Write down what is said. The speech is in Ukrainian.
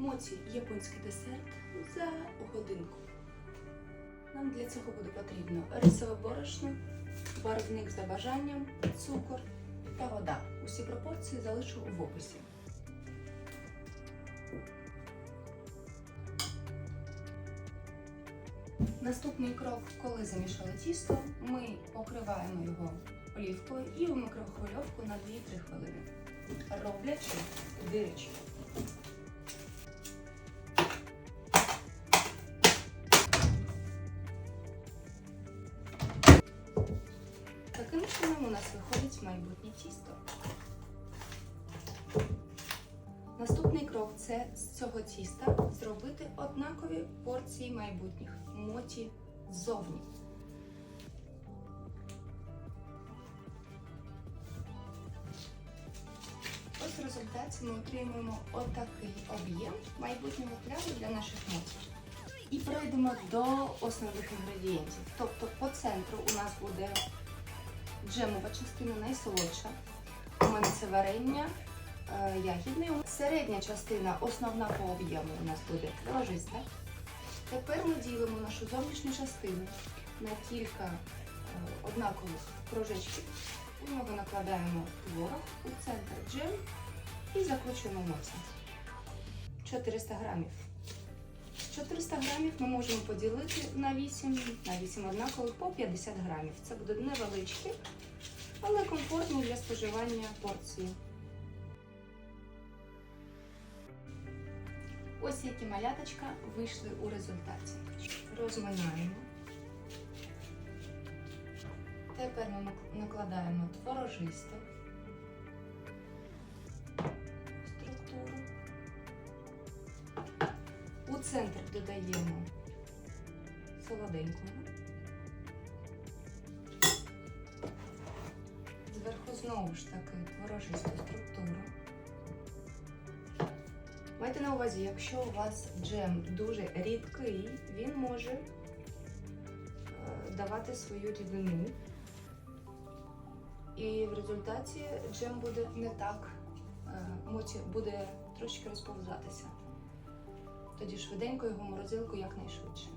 Моці японський десерт за годинку. Нам для цього буде потрібно рисове борошно, барвник за бажанням, цукор та вода. Усі пропорції залишу в описі. Наступний крок, коли замішали тісто, ми покриваємо його олівкою і у мікрохвильовку на 2-3 хвилини, роблячи дирочки. Таким чином у нас виходить майбутнє тісто. Наступний крок це з цього тіста зробити однакові порції майбутніх моті ззовні. Ось в результаті ми отримуємо отакий об'єм майбутнього пляжу для наших мотів. І перейдемо до основних інгредієнтів. Тобто по центру у нас буде джемова частина найсолодша. У мене це варення е, ягідне. Середня частина, основна по об'єму, у нас буде ложиста. Тепер ми ділимо нашу зовнішню частину на кілька е, однакових кружечків. У нього накладаємо творог, у центр джем і закручуємо моці. 400 грамів. 400 грамів ми можемо поділити на 8, на 8 однакових по 50 грамів. Це буде невеличкі, але комфортні для споживання порції. Ось які маляточка вийшли у результаті. Розминаємо. Тепер ми накладаємо творожисто центр додаємо солоденького. Зверху знову ж таки творожисту структуру. Майте на увазі, якщо у вас джем дуже рідкий, він може е, давати свою рідину. І в результаті джем буде не так, е, буде трошки розповзатися. Тоді швиденько його в морозилку якнайшвидше.